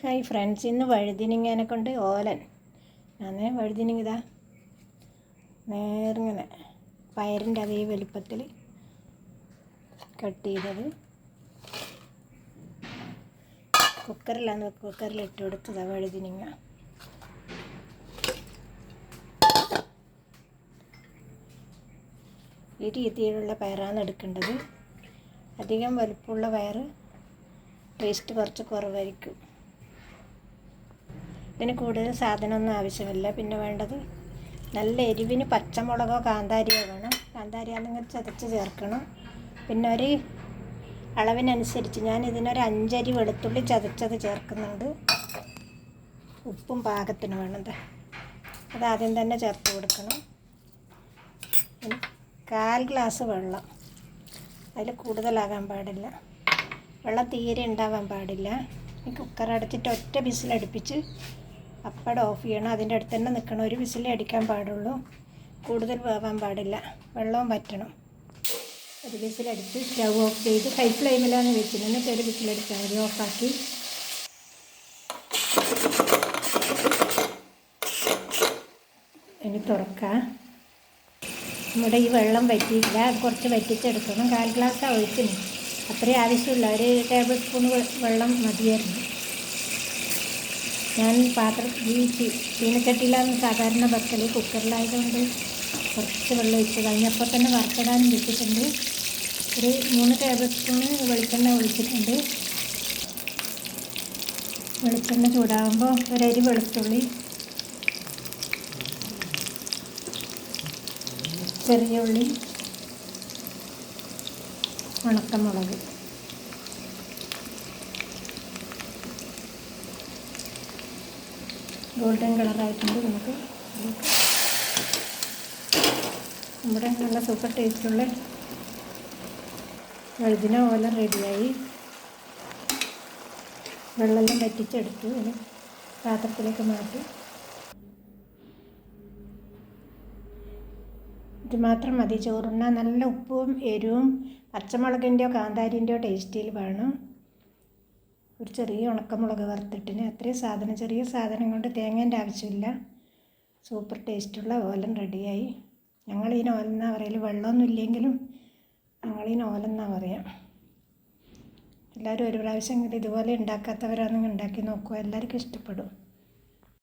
Hi friends ഇന്ന് വഴുതിനിങ്ങനെ കൊണ്ട് ഓലൻ. ഞാൻ വഴുതിനിങ്ങ ഇതാ നേരിങ്ങനെ പയറിന്റെ അതേ വലിപ്പത്തിൽ കട്ട് ചെയ്തത് കുക്കറിലാണ് കുക്കറിൽ ഇട്ട് കൊടുത്തതാ വഴുതിനിങ്ങ. ഈ രീതിയിലുള്ള പയറാണ് എടുക്കേണ്ടത്. അധികം വലുപ്പമുള്ള പയർ ടേസ്റ്റ് കുറച്ച് കുറവായിരിക്കും. ഇതിന് കൂടുതൽ സാധനമൊന്നും ആവശ്യമില്ല. പിന്നെ വേണ്ടത് നല്ല എരിവിന് പച്ചമുളകോ കാന്താരിയോ വേണം. കാന്താരി ആണെങ്കിൽ ചതച്ച് ചേർക്കണം. പിന്നെ ഒരു അളവിനനുസരിച്ച് ഞാൻ ഇതിനൊരു അഞ്ചരി വെളുത്തുള്ളി ചതച്ചത് ചേർക്കുന്നുണ്ട്. ഉപ്പും പാകത്തിന് വേണത്. അത് ആദ്യം തന്നെ ചേർത്ത് കൊടുക്കണം. കാൽ ഗ്ലാസ് വെള്ളം. അതിൽ കൂടുതലാകാൻ പാടില്ല. വെള്ളം തീരെ ഉണ്ടാവാൻ പാടില്ല. കുക്കർ അടച്ചിട്ട് ഒറ്റ വിസിലടുപ്പിച്ച് അപ്പടെ ഓഫ് ചെയ്യണം. അതിന്റെ അടുത്ത് തന്നെ നിൽക്കണം. ഒരു വിസിലേ അടിക്കാൻ പാടുള്ളൂ. കൂടുതൽ വേവാൻ പാടില്ല. വെള്ളവും വറ്റണം. ഒരു വിസിലടിച്ച് സ്റ്റവ് ഓഫ് ചെയ്ത് ഹൈ ഫ്ലെയിമിലാണ് വെച്ചത് എന്നിട്ട് ഒരു വിസിലടിച്ചാൽ മതി. ഓഫാക്കി ഇനി തുറക്കാം. നമ്മുടെ ഈ വെള്ളം വറ്റിയില്ല കുറച്ച് വറ്റിച്ചെടുക്കണം. കാൽ ഗ്ലാസ് ഒഴിച്ചിന്. അത്രയും ആവശ്യമില്ല. ഒരു ടേബിൾ സ്പൂൺ വെള്ളം മതിയായിരുന്നു. ഞാൻ പാത്രം ഈ ചീനച്ചട്ടിയിലാണ് സാധാരണ വെക്കൽ കുക്കറിലായതുകൊണ്ട് കുറച്ച് വെള്ളം ഒഴിച്ച് കഴിഞ്ഞപ്പോൾ തന്നെ വറുത്തിടാൻ വെച്ചിട്ടുണ്ട്. ഒരു മൂന്ന് ടേബിൾ സ്പൂണ് വെളിച്ചെണ്ണ ഒഴിച്ചിട്ടുണ്ട്. വെളിച്ചെണ്ണ ചൂടാകുമ്പോൾ ഒരരി വെളുത്തുള്ളി ചെറിയ ഉള്ളി ഉണക്കമുളക്. ഗോൾഡൻ കളറായിട്ടുണ്ട് നമുക്ക്. നമ്മുടെ നല്ല സൂപ്പർ ടേസ്റ്റുള്ള വഴുതിന ഓല റെഡിയായി. വെള്ളമെല്ലാം വറ്റിച്ചെടുത്തു. ഇനി പാത്രത്തിലേക്ക് മാറ്റി. ഇത് മാത്രം മതി. ചോറുണ്ണാൻ നല്ല ഉപ്പും എരിവും പച്ചമുളകിന്റെയോ കാന്താരിന്റെയോ ടേസ്റ്റിൽ വേണം. ഒരു ചെറിയ ഉണക്കമുളക് വറുത്തിട്ടിന്. അത്രയും സാധനം ചെറിയ സാധനം കൊണ്ട് തേങ്ങേന്റെ ആവശ്യമില്ല. സൂപ്പർ ടേസ്റ്റുള്ള ഓലൻ റെഡിയായി. ഞങ്ങൾ ഈ ഓലെന്നാണ് പറയൽ വെള്ളമൊന്നും ഇല്ലെങ്കിലും ഞങ്ങൾ ഈ ഓലെന്നാണ് പറയാം. എല്ലാവരും ഒരു പ്രാവശ്യം ഇതുപോലെ ഉണ്ടാക്കാത്തവരാണെങ്കിൽ ഉണ്ടാക്കി നോക്കുക എല്ലാവർക്കും ഇഷ്ടപ്പെടും.